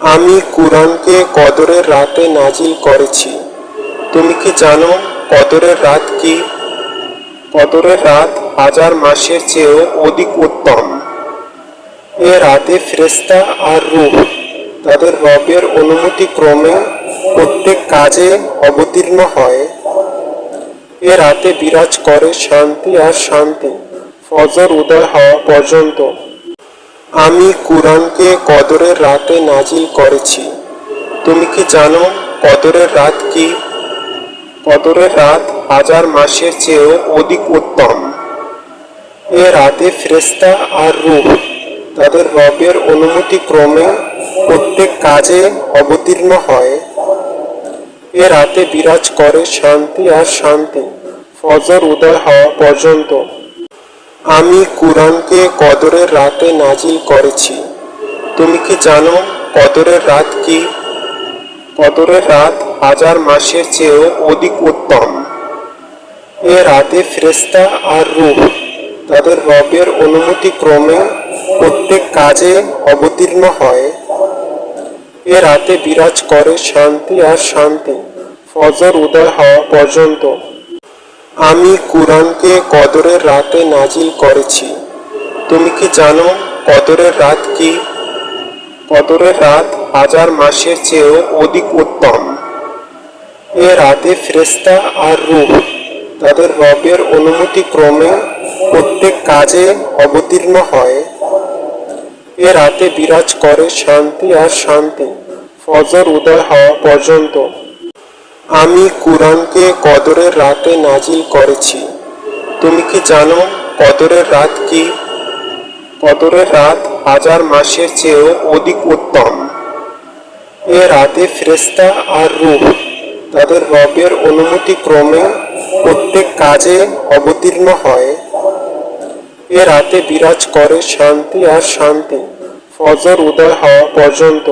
আমি কুরআনকে কদরের রাতে নাজিল করেছি। তুমি কি জানো কদরের রাত কি? কদরের রাত হাজার মাসের চেয়েও অধিক উত্তম। এ রাতে ফ্রেস্তা আর রূহ তাদের রবের অনুমতি ক্রমে প্রত্যেক কাজে অবতীর্ণ হয়। এ রাতে বিরাজ করে শান্তি আর শান্তি। ফজর উদয় হওয়া পর্যন্ত আমি কুরআনকে কদরের রাতে নাজিল করেছি। তুমি কি জানো কদরের রাত কি? কদরের রাত হাজার মাসের চেয়ে অধিক উত্তম। এ রাতে ফ্রেস্তা আর রূহ তাদের রবের অনুমতি ক্রমে প্রত্যেক কাজে অবতীর্ণ হয়। এ রাতে বিরাজ করে শান্তি আর শান্তি। ফজর উদয় হওয়া পর্যন্ত আমি কুরআনকে কদরের রাতে নাজিল করেছি। তুমি কি জানো কদরের রাত কি? কদরের রাত হাজার মাসের চেয়েও অধিক উত্তম। এ রাতে ফ্রেস্তা আর রূহ তাদের রবের অনুমতি ক্রমে প্রত্যেক কাজে অবতীর্ণ হয়। এ রাতে বিরাজ করে শান্তি আর শান্তি। ফজর উদয় হওয়া পর্যন্ত আমি কুরআনকে কদরের রাতে নাজিল করেছি। তুমি কি জানো কদরের রাত কি? কদরের রাত হাজার মাসের চেয়েও অধিক উত্তম। এ রাতে ফ্রেস্তা আর রূহ তাদের রবের অনুমতি ক্রমে প্রত্যেক কাজে অবতীর্ণ হয়। এ রাতে বিরাজ করে শান্তি আর শান্তি। ফজর উদয় হওয়া পর্যন্ত আমি কুরআনকে কদরের রাতে নাজিল করেছি। তুমি কি জানো কদরের রাত কি? কদরের রাত হাজার মাসের চেয়েও অধিক উত্তম। এ রাতে ফ্রেস্তা আর রূপ তাদের রবের অনুমতি ক্রমে প্রত্যেক কাজে অবতীর্ণ হয়। এ রাতে বিরাজ করে শান্তি আর শান্তি। ফজর উদয় হওয়া পর্যন্ত